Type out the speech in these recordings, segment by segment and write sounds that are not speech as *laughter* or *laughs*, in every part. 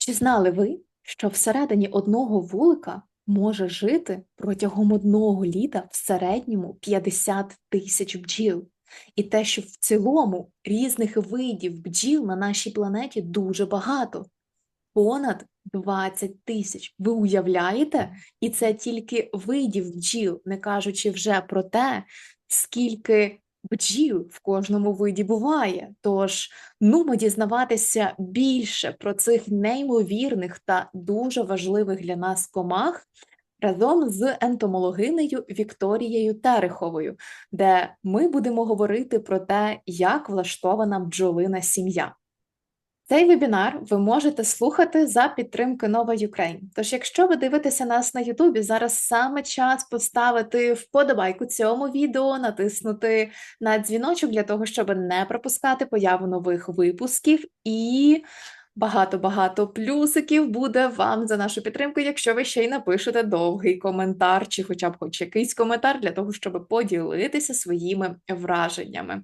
Чи знали ви, що всередині одного вулика може жити протягом одного літа в середньому 50 тисяч бджіл? І те, що в цілому різних видів бджіл на нашій планеті дуже багато. Понад 20 тисяч. Ви уявляєте? І це тільки видів бджіл, не кажучи вже про те, скільки бджіл в кожному виді буває. Тож нумо дізнаватися більше про цих неймовірних та дуже важливих для нас комах разом з ентомологинею Вікторією Тереховою, де ми будемо говорити про те, як влаштована бджолина сім'я. Цей вебінар ви можете слухати за підтримки Нова Ukraine. Тож, якщо ви дивитеся нас на Ютубі, зараз саме час поставити вподобайку цьому відео, натиснути на дзвіночок для того, щоб не пропускати появу нових випусків і багато-багато плюсиків буде вам за нашу підтримку, якщо ви ще й напишете довгий коментар, чи хоча б хоч якийсь коментар для того, щоб поділитися своїми враженнями.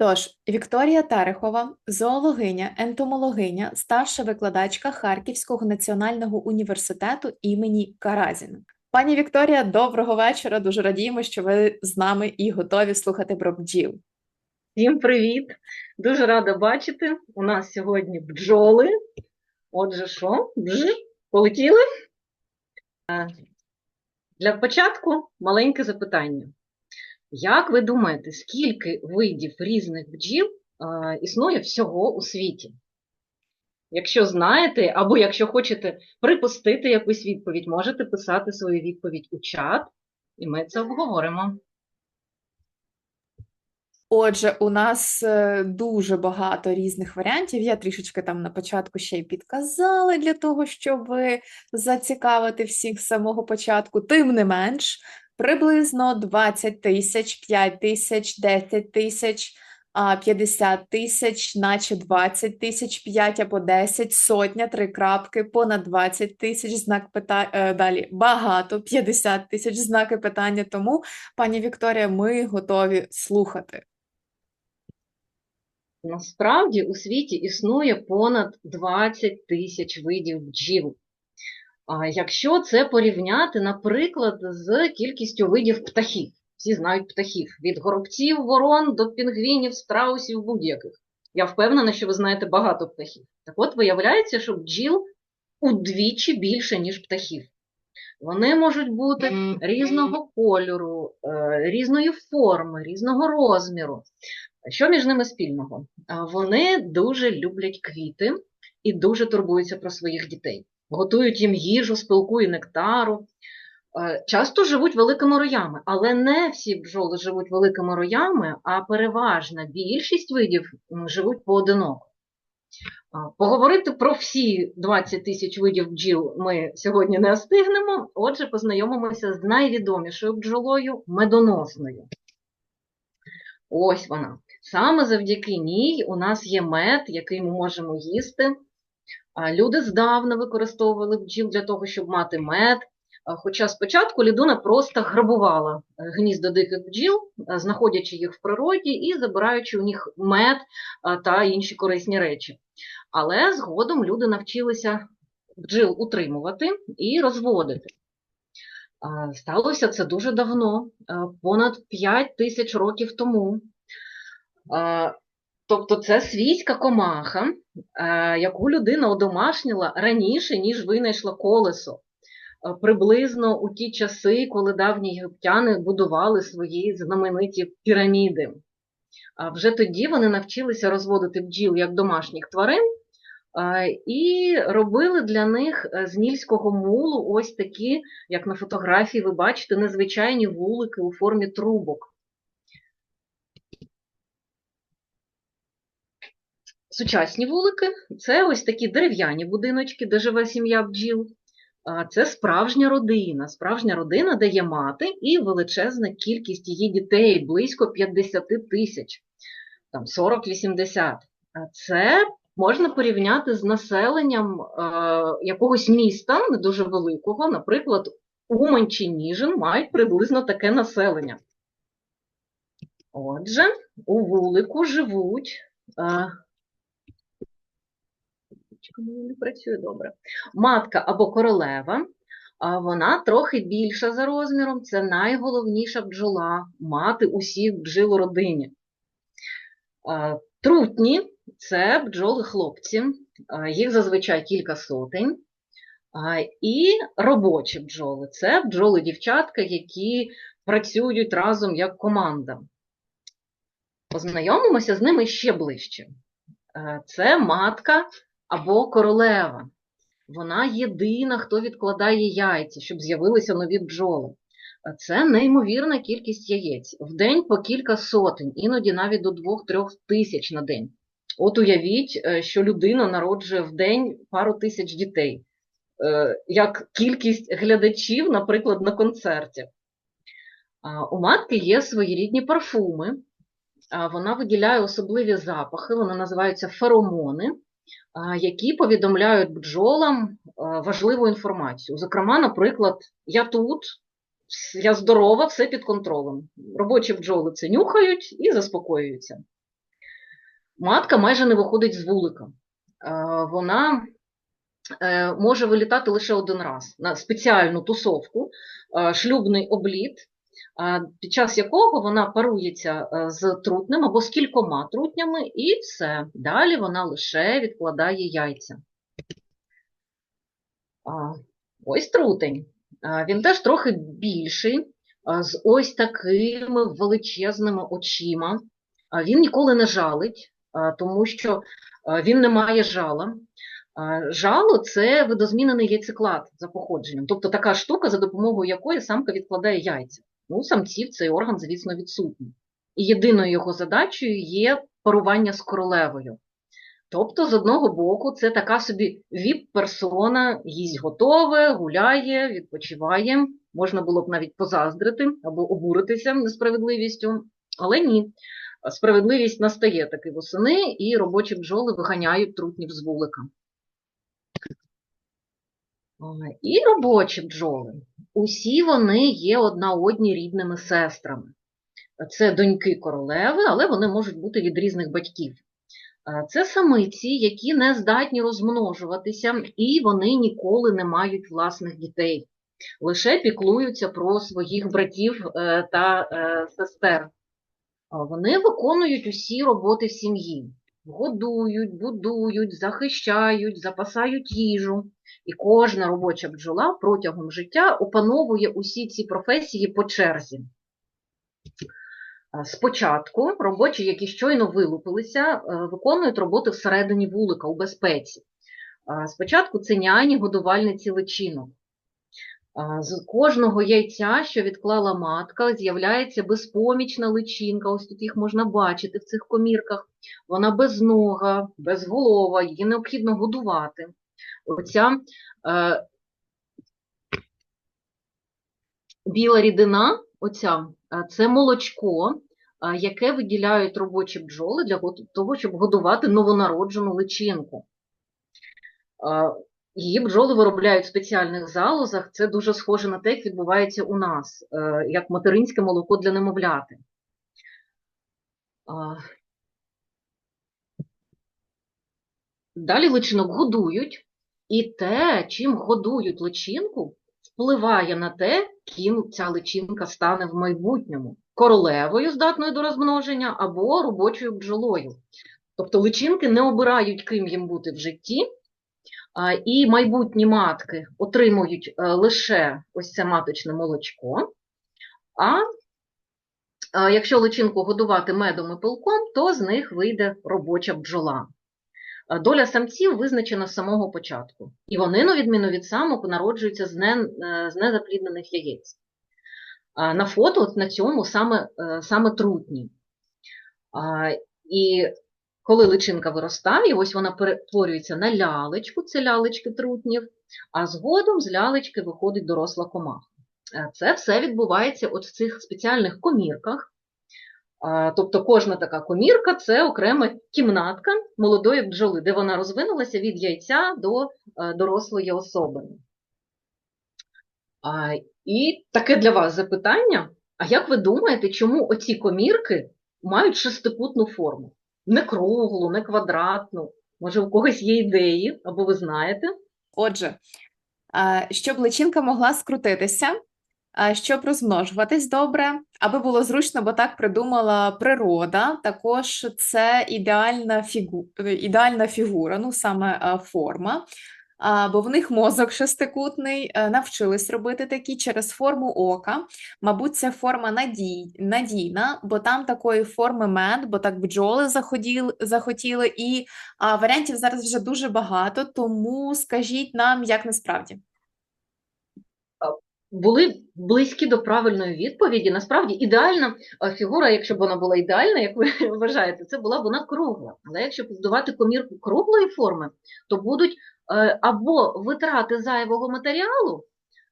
Тож, Вікторія Терехова, зоологиня, ентомологиня, старша викладачка Харківського національного університету імені Каразіна. Пані Вікторія, доброго вечора. Дуже радіємо, що ви з нами і готові слухати про бджіл. Всім привіт! Дуже рада бачити. У нас сьогодні бджоли. Отже, що? Бж, полетіли? Е, Для початку маленьке запитання. Як ви думаєте, скільки видів різних бджіл існує всього у світі? Якщо знаєте, або якщо хочете припустити якусь відповідь, можете писати свою відповідь у чат, і ми це обговоримо. Отже, у нас е, дуже багато різних варіантів. Я трішечки там на початку ще й підказала для того, щоб зацікавити всіх з самого початку. Тим не менш, приблизно 20 тисяч, 5 тисяч, 10 тисяч, а, 50 тисяч, наче 20 тисяч, 5 або 10, сотня, три крапки, понад 20 тисяч, знак питання, далі багато, 50 тисяч, знаки питання. Тому, пані Вікторія, ми готові слухати. Насправді у світі існує понад 20 тисяч видів бджіл. Якщо це порівняти, наприклад, з кількістю видів птахів, всі знають птахів від горобців, ворон до пінгвінів, страусів будь-яких. Я впевнена, що ви знаєте багато птахів. Так от виявляється, що бджіл удвічі більше, ніж птахів. Вони можуть бути різного кольору, е, різної форми, різного розміру. Що між ними спільного? Вони дуже люблять квіти і дуже турбуються про своїх дітей. Готують їм їжу, спилку і нектару. Е, Часто живуть великими роями, але не всі бджоли живуть великими роями, а переважна більшість видів живуть поодиноко. Поговорити про всі 20 тисяч видів бджіл ми сьогодні не встигнемо, отже, познайомимося з найвідомішою бджолою медоносною. Ось вона. Саме завдяки ній у нас є мед, який ми можемо їсти. Люди здавна використовували бджіл для того, щоб мати мед. Хоча спочатку лідуна просто грабувала е, гнізда диких бджіл, е, знаходячи їх в природі і забираючи у них мед та інші корисні речі. Але згодом люди навчилися бджіл утримувати і розводити. Сталося це дуже давно, е, понад 5 тисяч років тому. Тобто це свійська комаха, е, яку людина одомашніла раніше, ніж винайшла колесо. Е, Приблизно у ті часи, коли давні єгиптяни будували свої знамениті піраміди. А вже тоді вони навчилися розводити бджіл як домашніх тварин е, і робили для них е, з нільського мулу ось такі, як на фотографії ви бачите, незвичайні вулики у формі трубок. Сучасні вулики це ось такі дерев'яні будиночки, де живе сім'я бджіл. Це справжня родина. Справжня родина, де є мати і величезна кількість її дітей, близько 50 тисяч, там 40-80. Це можна порівняти з населенням якогось міста, не дуже великого, наприклад, Умань чи Ніжин мають приблизно таке населення. Отже, у вулику живуть. Е, не працює добре. Матка або королева, вона трохи більша за розміром. Це найголовніша бджола, мати усіх бджіл у родині. Трутні це бджоли-хлопці, їх зазвичай кілька сотень. І робочі бджоли це бджоли-дівчатка, які працюють разом як команда. Познайомимося з ними ще ближче. Це матка або королева. Вона єдина, хто відкладає яйця, щоб з'явилися нові бджоли. Це неймовірна кількість яєць. В день по кілька сотень, іноді навіть до 2-3 тисяч на день. От уявіть, е, що людина народжує в день пару тисяч дітей, Е, як кількість глядачів, наприклад, на концерті. У матки є своєрідні парфуми. Вона виділяє особливі запахи, вони називаються феромони, які повідомляють бджолам важливу інформацію. Зокрема, наприклад, я тут, я здорова, все під контролем. Робочі бджоли це нюхають і заспокоюються. Матка майже не виходить з вулика. Вона е, може вилітати лише один раз на спеціальну тусовку, шлюбний обліт, під час якого вона парується е, з трутнем або з кількома трутнями, і все. Далі вона лише відкладає яйця. Ось трутень. Він теж трохи більший, з ось такими величезними очима. Він ніколи не жалить, тому що він не має жала. Жало це видозмінений яйцеклад за походженням, тобто така штука, за допомогою якої самка відкладає яйця. Ну, у самців цей орган, звісно, відсутній. І єдиною його задачею є парування з королевою. Тобто, з одного боку, це така собі віп-персона, їсть готове, гуляє, відпочиває. Можна було б навіть позаздрити або обуритися несправедливістю, але ні. Справедливість настає таки восени, і робочі бджоли виганяють трутнів з вулика. І робочі бджоли. Усі вони є одна одні рідними сестрами. Це доньки королеви, але вони можуть бути від різних батьків. Це самиці, які не здатні розмножуватися, і вони ніколи не мають власних дітей. Лише піклуються про своїх братів е, та е, сестер. Вони виконують усі роботи в сім'ї. Годують, будують, захищають, запасають їжу. І кожна робоча бджола протягом життя опановує усі ці професії по черзі. Спочатку робочі, які щойно вилупилися, е, виконують роботи всередині вулика у безпеці. Спочатку це няні, годувальниці личинок. З кожного яйця, що відклала матка, з'являється безпомічна личинка. Ось тут їх можна бачити в цих комірках. Вона безнога, безголова, її необхідно годувати. Оця е, біла рідина, оця, е, це молочко, е, яке виділяють робочі бджоли для того, щоб годувати новонароджену личинку. Її бджоли виробляють в спеціальних залозах. Це дуже схоже на те, як відбувається у нас, е, як материнське молоко для немовляти. Далі личинок годують, і те, чим годують личинку, впливає на те, ким ця личинка стане в майбутньому королевою, здатною до розмноження, або робочою бджолою. Тобто личинки не обирають, ким їм бути в житті, і майбутні матки отримують е, лише ось це маточне молочко. А а якщо личинку годувати медом і пилком, то з них вийде робоча бджола. Доля самців визначена з самого початку. І вони, на відміну від самок, народжуються з, не, е, з незапліднених яєць. На фото от на цьому саме, е, саме трутні. І коли личинка виростає, ось вона перетворюється на лялечку, це лялечки трутнів, а згодом з лялечки виходить доросла комаха. Е, Це все відбувається от в цих спеціальних комірках. Тобто кожна така комірка це окрема кімнатка молодої бджоли, де вона розвинулася від яйця до е, дорослої особи. І таке для вас запитання: а як ви думаєте, чому оці комірки мають шестикутну форму? Не круглу, не квадратну. Може, у когось є ідеї, або ви знаєте? Отже, щоб личинка могла скрутитися, щоб розмножуватись добре, аби було зручно, бо так придумала природа. Також це ідеальна фігу... е, ідеальна фігура, ну саме форма. Бо в них мозок шестикутний, е, навчились робити такі через форму ока. Мабуть, ця форма надій... надійна, бо там такої форми мед, бо так бджоли заходіли... захотіли, і а, варіантів зараз вже дуже багато, тому скажіть нам, як насправді. Були близькі до правильної відповіді. Насправді, ідеальна фігура, якщо б вона була ідеальна, як ви *laughs* вважаєте, це була б вона кругла. Але якщо побудувати комірку круглої форми, то будуть або витрати зайвого матеріалу,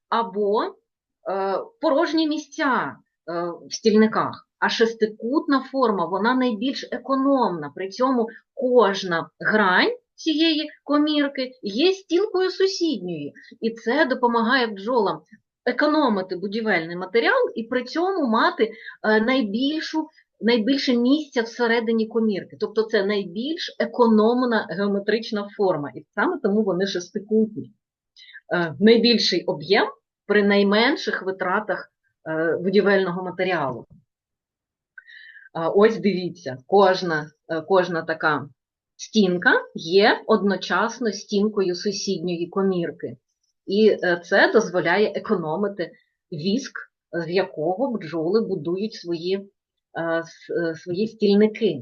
або е, порожні місця е, в стільниках. А шестикутна форма, вона найбільш економна. При цьому кожна грань цієї комірки є стінкою сусідньої. І це допомагає бджолам економити будівельний матеріал і при цьому мати е, найбільшу, найбільше місця всередині комірки. Тобто це найбільш економна геометрична форма. І саме тому вони шестикутні. Е, Найбільший об'єм при найменших витратах е, будівельного матеріалу. А, Ось дивіться, кожна, е, кожна така стінка є одночасно стінкою сусідньої комірки. І е, це дозволяє економити віск, з якого бджоли будують свої, е, е, свої стільники.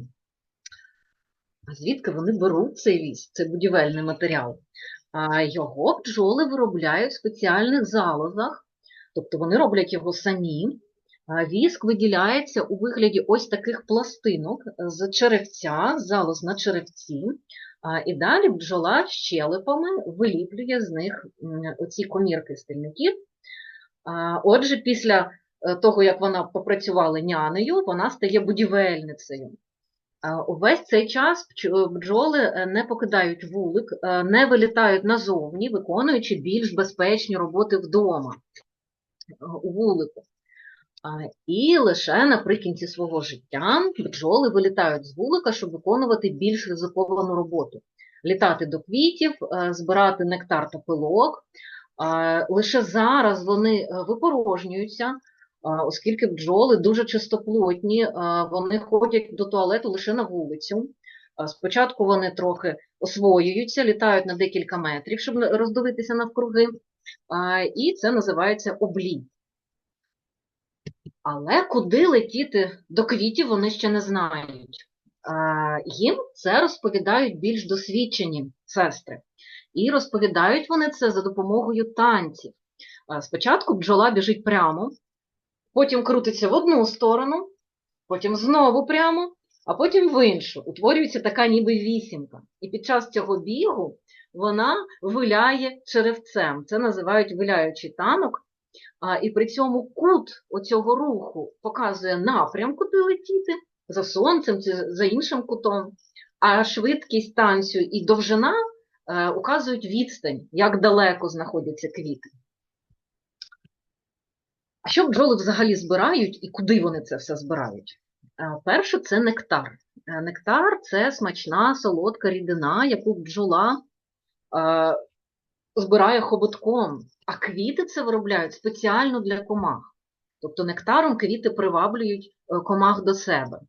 А звідки вони беруть цей віск, цей будівельний матеріал? Його бджоли виробляють в спеціальних залозах, тобто вони роблять його самі. Віск виділяється у вигляді ось таких пластинок з черевця, залоз на черевці, і далі бджола щелепами виліплює з них оці комірки стильників. Отже, після е, того, як вона попрацювала нянею, вона стає будівельницею. Увесь цей час бджоли е, не покидають вулик, е, не вилітають назовні, виконуючи більш безпечні роботи вдома е, у вулику. І лише наприкінці свого життя бджоли вилітають з вулика, щоб виконувати більш ризиковану роботу. Літати до квітів, е, збирати нектар та пилок. Лише зараз вони е, випорожнюються, оскільки бджоли дуже чистоплотні, вони ходять до туалету лише на вулицю. Спочатку вони трохи освоюються, літають на декілька метрів, щоб роздивитися навкруги, і це називається обліт. Але куди летіти до квітів, вони ще не знають. Їм це розповідають більш досвідчені сестри. І розповідають вони це за допомогою танців. Спочатку бджола біжить прямо, потім крутиться в одну сторону, потім знову прямо, а потім в іншу. Утворюється така ніби вісімка. І під час цього бігу вона виляє черевцем. Це називають виляючий танок. І при цьому кут оцього руху показує напрям, куди летіти, за сонцем чи за іншим кутом, а швидкість танцю і довжина е, указують відстань, як далеко знаходяться квіти. А що бджоли взагалі збирають і куди вони це все збирають? Е, Перше, це нектар. Е, Нектар це смачна солодка рідина, яку бджола е, збирає хоботком, а квіти це виробляють спеціально для комах. Тобто нектаром квіти приваблюють комах до себе.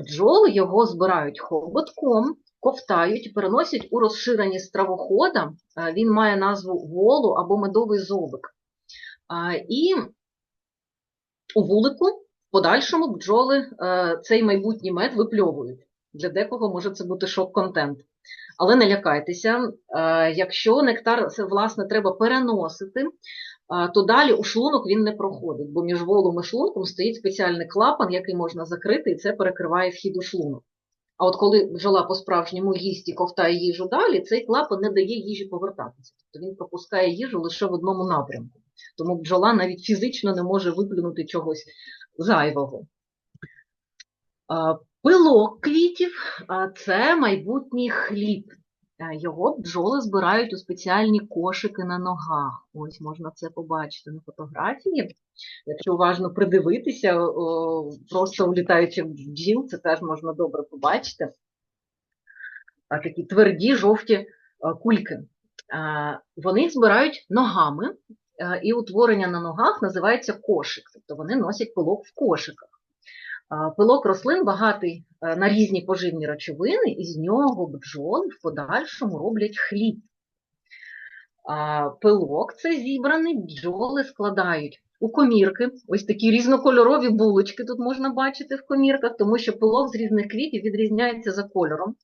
Бджоли його збирають хоботком, ковтають переносять у розширені стравохода. Він має назву волу або медовий зобик. І у вулику в подальшому бджоли е, цей майбутній мед випльовують. Для декого може це бути шок-контент. Але не лякайтеся, е, якщо нектар власне, треба переносити, е, то далі у шлунок він не проходить, бо між волом і шлунком стоїть спеціальний клапан, який можна закрити, і це перекриває вхід у шлунок. А от коли бджола по-справжньому їсть і ковтає їжу далі, цей клапан не дає їжі повертатися. Тобто він пропускає їжу лише в одному напрямку. Тому бджола навіть фізично не може виплюнути чогось зайвого. Пилок квітів це майбутній хліб. Е, Його бджоли збирають у спеціальні кошики на ногах. Ось можна це побачити на фотографії. Якщо уважно придивитися, просто у літаючих бджіл, це теж можна добре побачити. такі тверді жовті кульки. Вони збирають ногами, і утворення на ногах називається кошик, тобто вони носять пилок в кошиках. Пилок рослин багатий е, на різні поживні речовини, і з нього бджоли в подальшому роблять хліб. Пилок це зібраний, бджоли складають у комірки. Ось такі різнокольорові булочки тут можна бачити в комірках, тому що пилок з різних квітів відрізняється за кольором.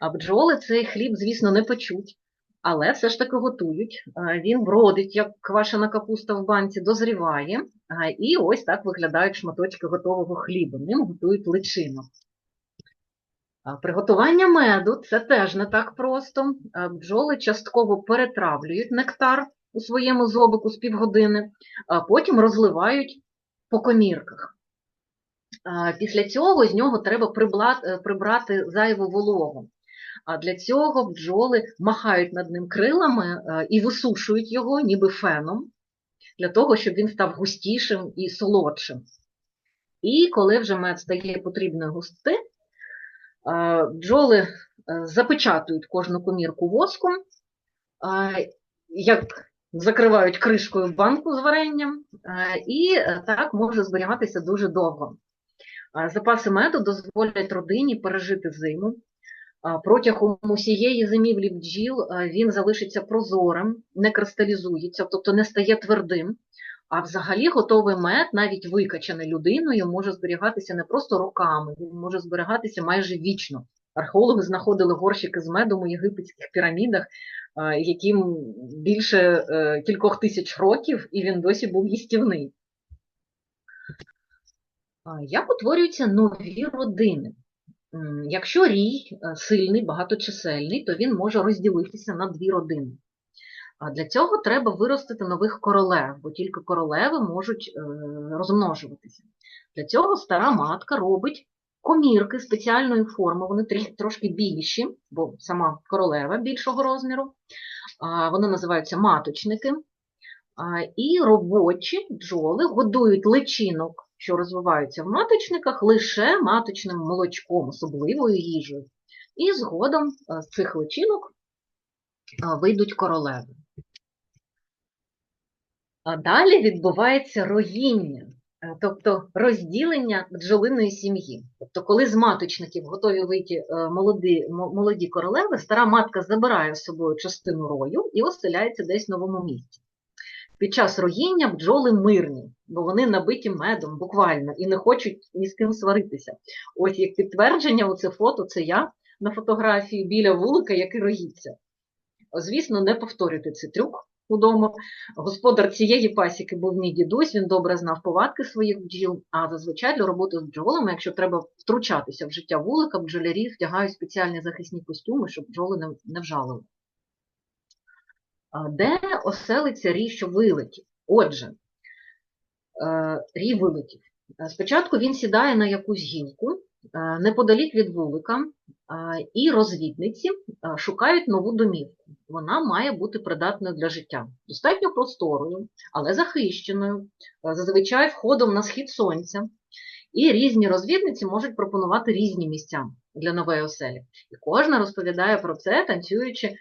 А бджоли цей хліб, звісно, не печуть, але все ж таки готують. Він вродить, як квашена капуста в банці, дозріває. І ось так виглядають шматочки готового хліба. Ним готують личинок. Приготування меду це теж не так просто. Бджоли частково перетравлюють нектар у своєму зобику з півгодини, а потім розливають по комірках. Після цього з нього треба е, прибрати зайву вологу. А для цього бджоли махають над ним крилами е, і висушують його, ніби феном, для того, щоб він став густішим і солодшим. І коли вже мед стає потрібної густи, Бджоли е, запечатують кожну комірку воском, як закривають кришкою в банку з варенням, і е, так може зберігатися дуже довго. Запаси меду дозволять родині пережити зиму. Протягом усієї зимівлі бджіл він залишиться прозорим, не кристалізується, тобто не стає твердим. А взагалі готовий мед, навіть викачаний людиною, може зберігатися не просто роками, він може зберігатися майже вічно. Археологи знаходили горщики з медом у єгипетських пірамідах, яким більше е, кількох тисяч років, і він досі був їстівний. Як утворюються нові родини? Якщо рій е, сильний, багаточисельний, то він може розділитися на дві родини. А для цього треба виростити нових королев, бо тільки королеви можуть е, розмножуватися. Для цього стара матка робить комірки спеціальної форми, вони трошки більші, бо сама королева більшого розміру. Вони називаються маточники. І робочі бджоли годують личинок, що розвиваються в маточниках, лише маточним молочком, особливою їжею. І згодом е, з цих личинок вийдуть королеви. А далі відбувається роїння, е, тобто розділення бджолиної сім'ї. Тобто, коли з маточників готові вийти е, молоді, молоді королеви, стара матка забирає з собою частину рою і оселяється десь в новому місці. Під час роїння бджоли мирні, бо вони набиті медом буквально і не хочуть ні з ким сваритися. Ось як підтвердження, оце фото це я на фотографії біля вулика, який роїться. Звісно, не повторюйте цей трюк удома. Господар цієї пасіки був мій дідусь, він добре знав повадки своїх бджіл, а зазвичай для роботи з бджолами, якщо треба втручатися в життя вулика, бджолярі вдягають спеціальні захисні костюми, щоб бджоли не вжалили. Де оселиться рій, що? Отже, е, рій вилетів. Спочатку він сідає на якусь гілку е, неподалік від вулика, е, і розвідниці шукають нову домівку. Вона має бути придатною для життя, достатньо просторою, але захищеною, зазвичай входом на схід сонця. І різні розвідниці можуть пропонувати різні місця для нової оселі. І кожна розповідає про це, танцюючи е,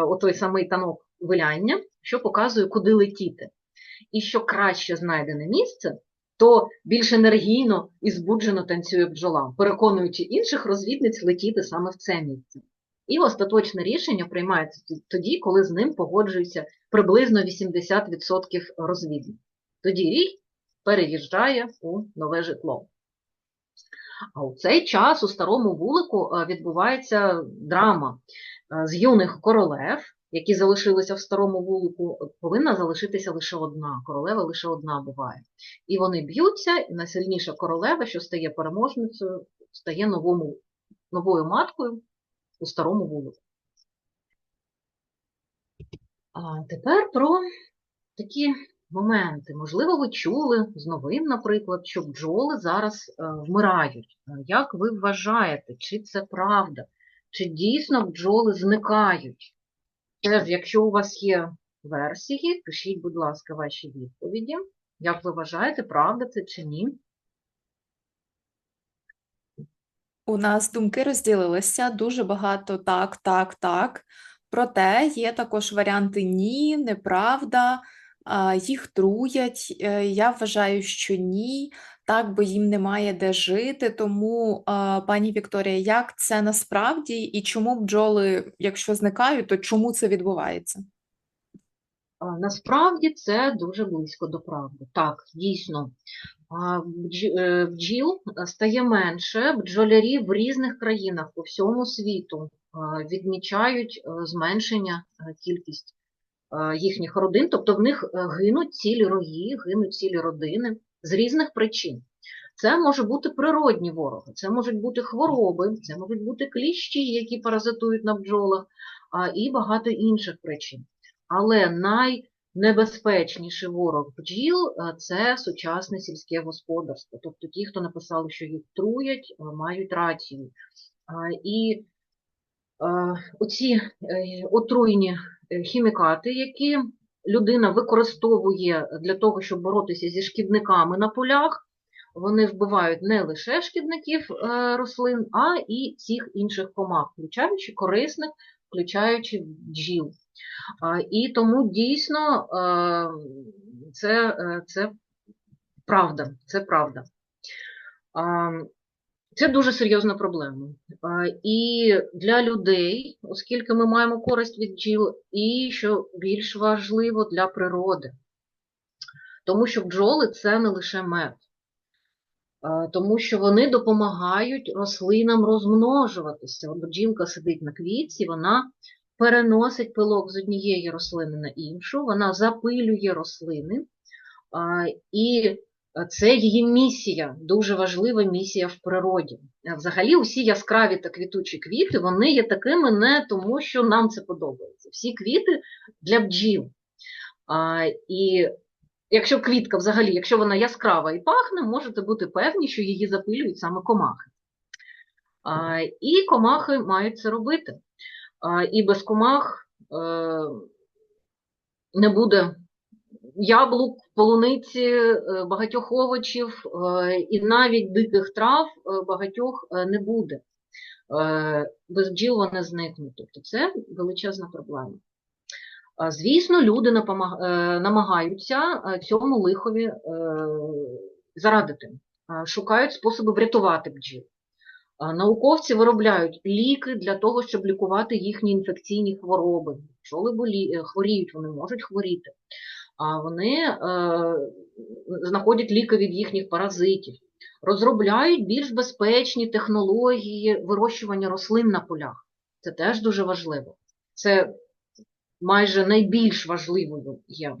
отой самий танок виляння, що показує, куди летіти. І що краще знайдене місце, то більш енергійно і збуджено танцює бджола, переконуючи інших розвідниць летіти саме в це місце. І остаточне рішення приймається тоді, коли з ним погоджується приблизно 80% розвідниць. Тоді рій переїжджає у нове житло. А у цей час у старому вулику е, відбувається драма Е, з юних королев, які залишилися в старому вулику, повинна залишитися лише одна. Королева лише одна буває. І вони б'ються, і найсильніша королева, що стає переможницею, стає новому, новою маткою у старому вулику. А тепер про такі моменти. Можливо, ви чули з новин, наприклад, що бджоли зараз е, вмирають. Е, Як ви вважаєте, чи це правда? Чи дійсно бджоли зникають? Теж, якщо у вас є версії, пишіть, будь ласка, ваші відповіді. Як ви вважаєте, правда це чи ні? У нас думки розділилися дуже багато так, так, так. Проте є також варіанти ні, неправда, їх труять. Е, Я вважаю, що ні, так, бо їм немає де жити. Тому, пані Вікторія, як це насправді і чому бджоли, якщо зникають, то чому це відбувається? Насправді це дуже близько до правди. Так, дійсно, е, бджіл е, стає менше, бджолярі в різних країнах по всьому світу відмічають зменшення кількість їхніх родин, тобто в них е, гинуть цілі рої, гинуть цілі родини з різних причин. Це може бути природні вороги, це можуть бути хвороби, це можуть бути кліщі, які паразитують на бджолах, і багато інших причин. Але найнебезпечніший ворог бджіл е, це сучасне сільське господарство. Тобто ті, хто написали, що їх труять, е, мають рацію. І е, оці е, отруйні е, хімікати, які людина використовує для того, щоб боротися зі шкідниками на полях, вони вбивають не лише шкідників е, рослин, а і всіх інших комах, включаючи корисних, включаючи бджіл. І тому дійсно е, це, е, це правда. Це правда. Це дуже серйозна проблема. І для людей, оскільки ми маємо користь від бджіл, і що більш важливо для природи. Тому що бджоли це не лише мед. Тому що вони допомагають рослинам розмножуватися. От бджілка сидить на квітці, вона переносить пилок з однієї рослини на іншу, вона запилює рослини, і це її місія, дуже важлива місія в природі. Взагалі, усі яскраві та квітучі квіти, вони є такими не тому, що нам це подобається. Всі квіти для бджіл. І якщо квітка взагалі, якщо вона яскрава і пахне, можете бути певні, що її запилюють саме комахи. І комахи мають це робити. І без комах е, не буде яблук, полуниці, е, багатьох овочів е, і навіть диких трав е, багатьох не буде. Без бджіл вони зникнуть. Тобто це величезна проблема. Звісно, люди намагаються цьому лихові зарадити, шукають способи врятувати бджіл. Науковці виробляють ліки для того, щоб лікувати їхні інфекційні хвороби. Е, хворіють, вони можуть хворіти. А вони е, знаходять ліки від їхніх паразитів, розробляють більш безпечні технології вирощування рослин на полях. Це теж дуже важливо. Це майже найбільш важливою є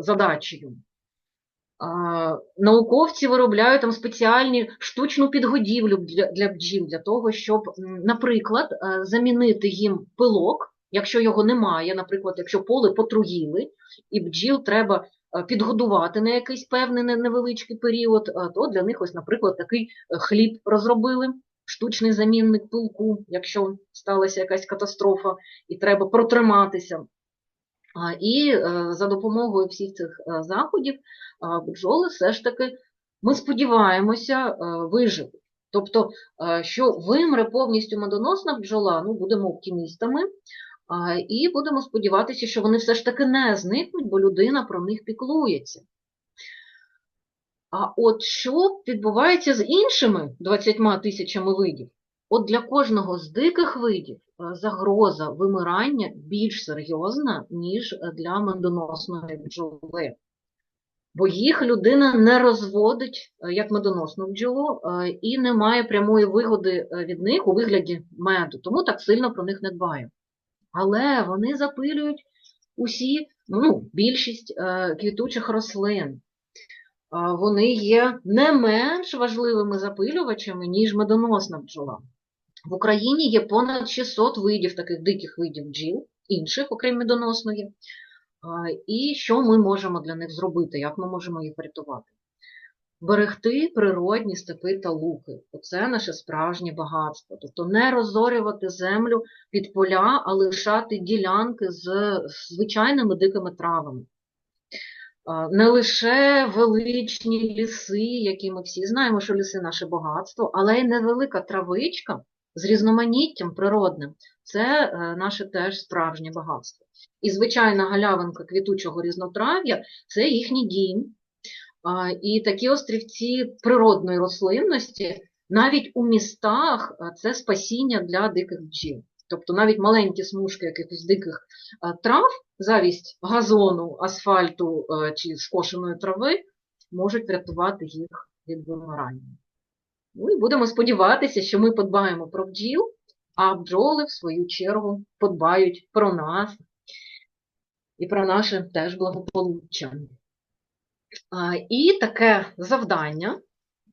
задачею. Науковці виробляють там спеціальні штучну підгодівлю для, для бджіл, для того, щоб, наприклад, е, замінити їм пилок, якщо його немає, наприклад, якщо поле потруїли, і бджіл треба е, підгодувати на якийсь певний невеличкий період, е, то для них ось, наприклад, такий е, хліб розробили, штучний замінник пилку, якщо сталася якась катастрофа, і треба протриматися. І за допомогою всіх цих заходів бджоли все ж таки, ми сподіваємося, виживуть. Тобто, що вимре повністю медоносна бджола, ну, будемо оптимістами, і будемо сподіватися, що вони все ж таки не зникнуть, бо людина про них піклується. А от що відбувається з іншими 20 тисячами видів? От для кожного з диких видів е, загроза вимирання більш серйозна, ніж для медоносної бджоли. Бо їх людина не розводить е, як медоносну бджолу е, і не має прямої вигоди від них у вигляді меду, тому так сильно про них не дбає. Але вони запилюють усі, ну, більшість е, квітучих рослин. А, Вони є не менш важливими запилювачами, ніж медоносна бджола. В Україні є понад 600 видів таких диких видів бджіл, інших, окрім медоносної. А, І що ми можемо для них зробити, як ми можемо їх врятувати? Берегти природні степи та луки. Оце наше справжнє багатство. Тобто не розорювати землю під поля, а лишати ділянки з звичайними дикими травами. не лише величні ліси, які ми всі знаємо, що ліси наше багатство, але й невелика травичка з різноманіттям природним. Це е, наше теж справжнє багатство. І звичайна галявинка квітучого різнотрав'я це їхній дім. І такі острівці природної рослинності навіть у містах це спасіння для диких бджіл. Тобто навіть маленькі смужки якихось диких трав, завість газону, асфальту чи скошеної трави можуть врятувати їх від вимирання. Ну і будемо сподіватися, що ми подбаємо про бджіл, а бджоли, в свою чергу, подбають про нас і про наше теж благополуччя. І таке завдання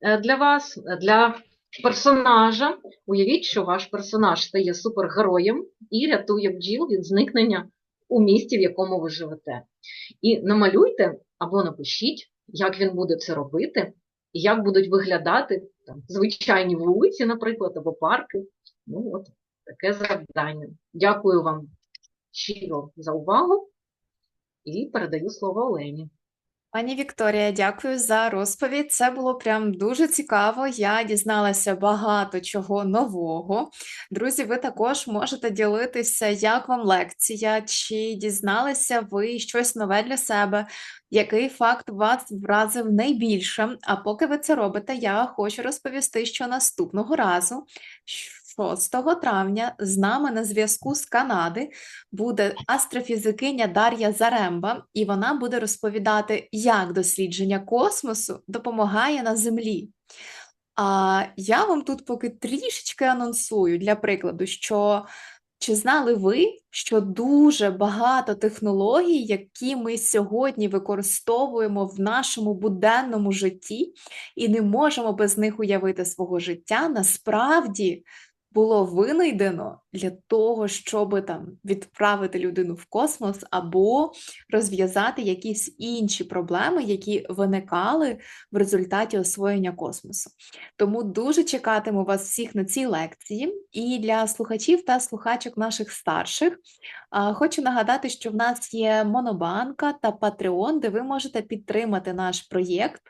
е, для вас, для персонажа. Уявіть, що ваш персонаж стає супергероєм і рятує бджіл від зникнення у місті, в якому ви живете. І намалюйте або напишіть, як він буде це робити, і як будуть виглядати там, звичайні вулиці, наприклад, або парки. Ну, от таке завдання. Дякую вам щиро за увагу і передаю слово Олені. Пані Вікторія, дякую за розповідь. Це було прям дуже цікаво. Я дізналася багато чого нового. Друзі, ви також можете ділитися, як вам лекція, чи дізналися ви щось нове для себе, який факт вас вразив найбільше. А поки ви це робите, я хочу розповісти, що наступного разу, 6 травня, з нами на зв'язку з Канади буде астрофізикиня Дар'я Заремба, і вона буде розповідати, як дослідження космосу допомагає на Землі. А я вам тут поки трішечки анонсую для прикладу, що чи знали ви, що дуже багато технологій, які ми сьогодні використовуємо в нашому буденному житті і не можемо без них уявити свого життя, насправді було винайдено для того, щоб там відправити людину в космос або розв'язати якісь інші проблеми, які виникали в результаті освоєння космосу. Тому дуже чекатиму вас всіх на цій лекції. І для слухачів та слухачок наших старших хочу нагадати, що в нас є Монобанка та Patreon, де ви можете підтримати наш проєкт.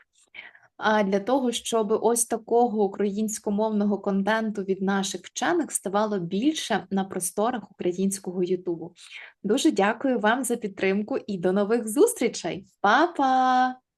А для того, щоб ось такого українськомовного контенту від наших вчених ставало більше на просторах українського Ютубу. Дуже дякую вам за підтримку і до нових зустрічей. Па-па!